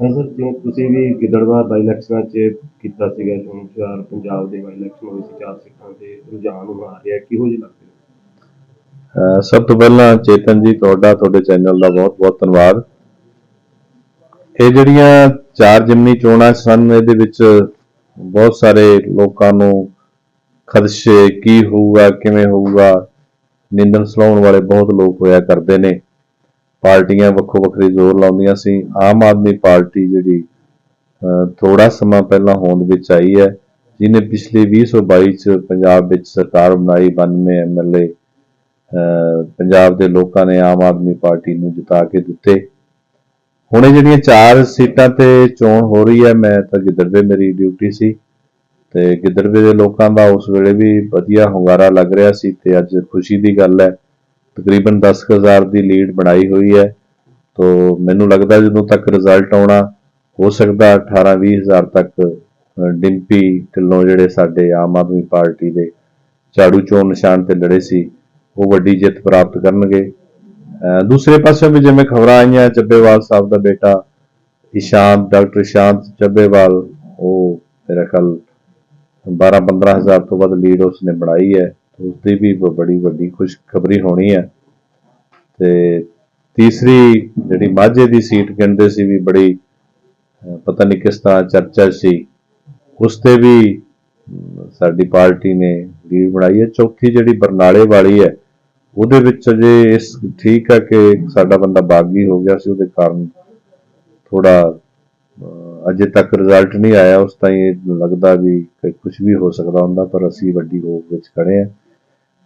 ਹਾਂ ਸਰ, ਜਿਵੇਂ ਤੁਸੀਂ ਵੀ ਗਿੱਦੜਵਾ ਬਾਈ ਇਲੈਕਸ਼ਨਾਂ 'ਚ ਕੀਤਾ ਸੀਗਾ ਚੋਣ ਚਾਰ ਪੰਜਾਬ ਦੇ ਬਾਈ ਇਲੈਕਸ਼ਨ ਹੋਏ ਸੀ, ਚਾਰ ਸੀਟਾਂ ਤੇ ਰੁਝਾਨ ਨੂੰ ਰਿਹਾ, ਕਿਹੋ ਜਿਹੇ ਲੱਗਦੇ ਅਹ ਸਭ ਤੋਂ ਪਹਿਲਾਂ ਚੇਤਨ ਜੀ, ਤੁਹਾਡਾ, ਤੁਹਾਡੇ ਚੈਨਲ ਦਾ ਬਹੁਤ-ਬਹੁਤ ਧੰਨਵਾਦ। ਇਹ ਜਿਹੜੀਆਂ ਚਾਰ ਜਿਮਨੀ ਚੋਣਾਂ ਸਨ, ਇਹਦੇ ਵਿੱਚ ਬਹੁਤ ਸਾਰੇ ਲੋਕਾਂ ਨੂੰ ਖਦਸ਼ੇ, ਕੀ ਹੋਊਗਾ, ਕਿਵੇਂ ਹੋਊਗਾ, ਨਿੰਦਨ ਸਲਾਉਣ ਵਾਲੇ ਬਹੁਤ ਲੋਕ ਹੋਇਆ ਕਰਦੇ ਨੇ। ਪਾਰਟੀਆਂ ਵੱਖੋ ਵੱਖਰੇ ਜ਼ੋਰ ਲਾਉਂਦੀਆਂ ਸੀ। ਆਮ ਆਦਮੀ ਪਾਰਟੀ ਜਿਹੜੀ, ਅਹ ਥੋੜਾ ਸਮਾਂ ਪਹਿਲਾਂ ਹੋਂਦ ਵਿੱਚ ਆਈ ਹੈ, ਜਿਹਨੇ ਪਿਛਲੇ 2022 ਚ ਪੰਜਾਬ ਵਿੱਚ ਸਰਕਾਰ ਬਣਾਈ 92 ਐਮਐਲਏ ਅਹ, ਪੰਜਾਬ ਦੇ ਲੋਕਾਂ ਨੇ ਆਮ ਆਦਮੀ ਪਾਰਟੀ ਨੂੰ ਜਿਤਾ ਕੇ ਦਿੱਤੇ। ਹੁਣੇ ਜਿਹੜੀਆਂ ਚਾਰ ਸੀਟਾਂ ਤੇ ਚੋਣ ਹੋ ਰਹੀ ਹੈ, ਮੈਂ ਤਾਂ ਗਿੱਦੜਵੇ ਮੇਰੀ ਡਿਊਟੀ ਸੀ ਤੇ ਗਿੱਦੜਵੇ ਦੇ ਲੋਕਾਂ ਦਾ ਉਸ ਵੇਲੇ ਵੀ ਵਧੀਆ ਹੁੰਗਾਰਾ ਲੱਗ ਰਿਹਾ ਸੀ ਤੇ ਅੱਜ ਖੁਸ਼ੀ ਦੀ ਗੱਲ ਹੈ ਤਕਰੀਬਨ 10000 ਦੀ ਲੀਡ ਬਣਾਈ ਹੋਈ ਹੈ। ਤੋਂ ਮੈਨੂੰ ਲੱਗਦਾ ਜਦੋਂ ਤੱਕ ਰਿਜ਼ਲਟ ਆਉਣਾ, ਹੋ ਸਕਦਾ 18-20000 ਤੱਕ ਡਿੰਪੀ ਢਿੱਲੋਂ ਜਿਹੜੇ ਸਾਡੇ ਆਮ ਆਦਮੀ ਪਾਰਟੀ ਦੇ ਝਾੜੂ ਚੋਣ ਨਿਸ਼ਾਨ ਤੇ ਲੜੇ ਸੀ, ਉਹ ਵੱਡੀ ਜਿੱਤ ਪ੍ਰਾਪਤ ਕਰਨਗੇ। ਦੂਸਰੇ ਪਾਸੇ ਵੀ ਜਿਵੇਂ ਖਬਰਾਂ ਆਈਆਂ ਚੱਬੇਵਾਲ ਸਾਹਿਬ ਦਾ ਬੇਟਾ ਇਸ਼ਾਂਤ ਡਾਕਟਰ ਇਸ਼ਾਂਤ ਚੱਬੇਵਾਲ ਉਹ ਮੇਰਾ ਖਿਆਲ 12-15000 ਤੋਂ ਵੱਧ ਲੀਡ ਉਸਨੇ ਬਣਾਈ ਹੈ। ਉਸ ਦੀ ਵੀ ਬੜੀ ਵੱਡੀ ਖੁਸ਼ਖਬਰੀ ਹੋਣੀ ਹੈ। ਤੇ ਤੀਸਰੀ ਜਿਹੜੀ ਮਾਝੇ ਦੀ ਸੀਟ ਕਹਿੰਦੇ ਸੀ ਵੀ ਬੜੀ ਪਤਾ ਨਹੀਂ ਕਿਸ ਤਰ੍ਹਾਂ ਚਰਚਾ ਸੀ, ਉਸ ਤੇ ਵੀ ਸਾਡੀ ਪਾਰਟੀ ਨੇ ਲੀਡ ਬਣਾਈ ਹੈ। ਚੌਥੀ ਜਿਹੜੀ ਬਰਨਾਲੇ ਵਾਲੀ ਹੈ, ਉਹਦੇ ਵਿੱਚ ਅਜੇ ਇਸ ਠੀਕ ਹੈ ਕਿ ਸਾਡਾ ਬੰਦਾ ਬਾਗੀ ਹੋ ਗਿਆ ਸੀ, ਉਹਦੇ ਕਾਰਨ ਥੋੜਾ ਅਜੇ ਤੱਕ ਰਿਜ਼ਲਟ ਨਹੀਂ ਆਇਆ। ਉਸ ਤਾਈਂ ਇਹ ਲੱਗਦਾ ਵੀ ਕੁਝ ਵੀ ਹੋ ਸਕਦਾ ਹੁੰਦਾ, ਪਰ ਅਸੀਂ ਵੱਡੀ ਹੋਪ ਵਿੱਚ ਖੜੇ ਹਾਂ।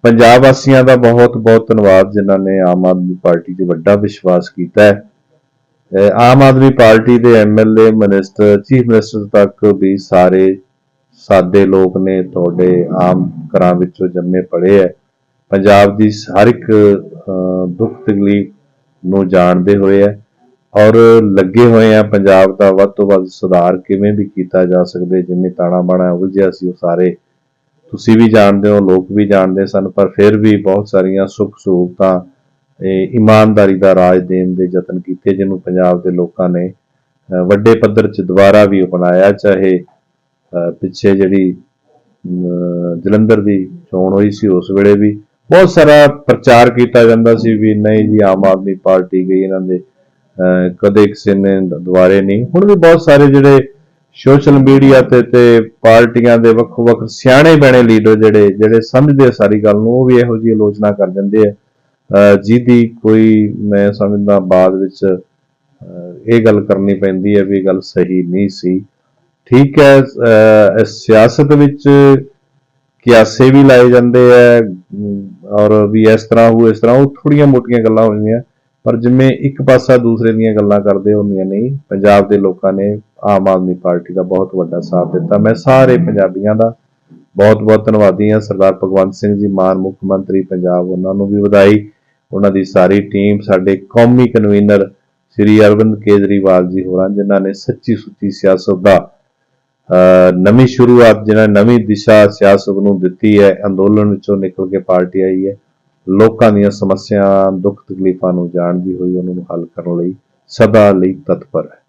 ਪੰਜਾਬ ਵਾਸੀਆਂ ਦਾ ਬਹੁਤ ਬਹੁਤ ਧੰਨਵਾਦ ਜਿਨ੍ਹਾਂ ਨੇ ਆਮ ਆਦਮੀ ਪਾਰਟੀ 'ਚ ਵੱਡਾ ਵਿਸ਼ਵਾਸ ਕੀਤਾ ਹੈ। ਆਮ ਆਦਮੀ ਪਾਰਟੀ ਦੇ ਐਮਐਲਏ ਮਿਨਿਸਟਰ, ਚੀਫ ਮਿਨਿਸਟਰ ਤੱਕ ਵੀ ਸਾਰੇ ਸਾਦੇ ਲੋਕ ਨੇ ਤੁਹਾਡੇ ਆਮ ਘਰਾਂ ਵਿੱਚੋਂ ਜੰਮੇ ਪੜੇ ਹੈ। ਪੰਜਾਬ ਦੀ ਹਰ ਇੱਕ ਦੁੱਖ ਤਕਲੀਫ ਨੂੰ ਜਾਣਦੇ ਹੋਏ ਹੈ ਔਰ ਲੱਗੇ ਹੋਏ ਆ ਪੰਜਾਬ ਦਾ ਵੱਧ ਤੋਂ ਵੱਧ ਸੁਧਾਰ ਕਿਵੇਂ ਵੀ ਕੀਤਾ ਜਾ ਸਕਦੇ, ਜਿਵੇਂ ਤਾਣਾ ਬਾਣਾ ਉਲਝਿਆ ਸੀ ਉਹ ਸਾਰੇ ਤੁਸੀਂ ਵੀ ਜਾਣਦੇ ਹੋ ਲੋਕ ਵੀ ਜਾਣਦੇ ਸਨ ਪਰ ਫਿਰ ਵੀ ਬਹੁਤ ਸਾਰੀਆਂ ਸੁੱਖ ਸਹੂਲਤਾਂ ਇਹ ਇਮਾਨਦਾਰੀ ਦਾ ਰਾਜ ਦੇਣ ਦੇ ਯਤਨ ਕੀਤੇ ਜਿਹਨੂੰ ਪੰਜਾਬ ਦੇ ਲੋਕਾਂ ਨੇ ਵੱਡੇ ਪੱਧਰ 'ਚ ਦੁਬਾਰਾ ਵੀ ਅਪਣਾਇਆ ਚਾਹੇ ਪਿੱਛੇ ਜਿਹੜੀ ਜਲੰਧਰ ਦੀ ਚੋਣ ਹੋਈ ਸੀ ਉਸ ਵੇਲੇ ਵੀ ਬਹੁਤ ਸਾਰਾ ਪ੍ਰਚਾਰ ਕੀਤਾ ਜਾਂਦਾ ਸੀ ਵੀ ਨਹੀਂ ਜੀ ਆਮ ਆਦਮੀ ਪਾਰਟੀ ਗਈ ਇਹਨਾਂ ਦੇ ਅਹ, ਕਦੇ ਕਿਸੇ ਨੇ ਦੁਆਰੇ ਨਹੀਂ। ਹੁਣ ਵੀ ਬਹੁਤ ਸਾਰੇ ਜਿਹੜੇ ਸੋਸ਼ਲ ਮੀਡੀਆ ਤੇ ਤੇ ਪਾਰਟੀਆਂ ਦੇ ਵੱਖੋ ਵੱਖ ਸਿਆਣੇ ਬਣੇ ਲੀਡਰ ਜਿਹੜੇ ਜਿਹੜੇ ਸਮਝਦੇ ਆ ਸਾਰੀ ਗੱਲ ਨੂੰ, ਉਹ ਵੀ ਇਹੋ ਜਿਹੀ ਆਲੋਚਨਾ ਕਰ ਦਿੰਦੇ ਆ। ਜਿਹਦੀ ਕੋਈ ਮੈਂ ਸਮਝਦਾ ਬਾਅਦ ਵਿੱਚ ਇਹ ਗੱਲ ਕਰਨੀ ਪੈਂਦੀ ਹੈ ਵੀ ਇਹ ਗੱਲ ਸਹੀ ਨਹੀਂ ਸੀ। ਠੀਕ ਹੈ ਸਿਆਸਤ ਵਿੱਚ ਕਿਆਸੇ ਵੀ ਲਾਏ ਜਾਂਦੇ ਆ ਔਰ ਵੀ ਇਸ ਤਰ੍ਹਾਂ ਹੋ ਇਸ ਤਰ੍ਹਾਂ ਉਹ ਥੋੜੀਆਂ ਮੋਟੀਆਂ ਗੱਲਾਂ ਹੋਈਆਂ ਪਰ ਜਿਵੇਂ ਇੱਕ ਪਾਸਾ ਦੂਸਰੇ ਦੀਆਂ ਗੱਲਾਂ ਕਰਦੇ ਹੁੰਦੀਆਂ ਨਹੀਂ ਪੰਜਾਬ ਦੇ ਲੋਕਾਂ ਨੇ ਆਮ ਆਦਮੀ ਪਾਰਟੀ ਦਾ ਬਹੁਤ ਵੱਡਾ ਸਾਥ ਦਿੱਤਾ। ਮੈਂ ਸਾਰੇ ਪੰਜਾਬੀਆਂ ਦਾ ਬਹੁਤ ਬਹੁਤ ਧੰਨਵਾਦੀ ਹਾਂ। ਸਰਦਾਰ ਭਗਵੰਤ ਸਿੰਘ ਜੀ, ਮਾਨ ਮੁੱਖ ਮੰਤਰੀ ਪੰਜਾਬ, ਉਹਨਾਂ ਨੂੰ ਵੀ ਵਧਾਈ। ਉਹਨਾਂ ਦੀ ਸਾਰੀ ਟੀਮ, ਸਾਡੇ ਕੌਮੀ ਕਨਵੀਨਰ ਸ੍ਰੀ ਅਰਵਿੰਦ ਕੇਜਰੀਵਾਲ ਜੀ ਹੋਰਾਂ, ਜਿਨ੍ਹਾਂ ਨੇ ਸੱਚੀ ਸੁੱਚੀ ਸਿਆਸਤ ਦਾ ਨਵੀਂ ਸ਼ੁਰੂਆਤ ਜਿਹਨਾਂ ਨਵੀਂ ਦਿਸ਼ਾ ਸਿਆਸਤ ਨੂੰ ਦਿੱਤੀ ਹੈ, ਅੰਦੋਲਨ ਵਿੱਚੋਂ ਨਿਕਲ ਕੇ ਪਾਰਟੀ ਆਈ ਹੈ। ਲੋਕਾਂ ਦੀਆਂ ਸਮੱਸਿਆ ਦੁੱਖ ਤਕਲੀਫਾਂ ਨੂੰ ਜਾਣਦੀ ਹੋਈ, ਉਹਨਾਂ ਨੂੰ ਹੱਲ ਕਰਨ ਲਈ ਸਦਾ ਲਈ ਤਤਪਰ ਹੈ।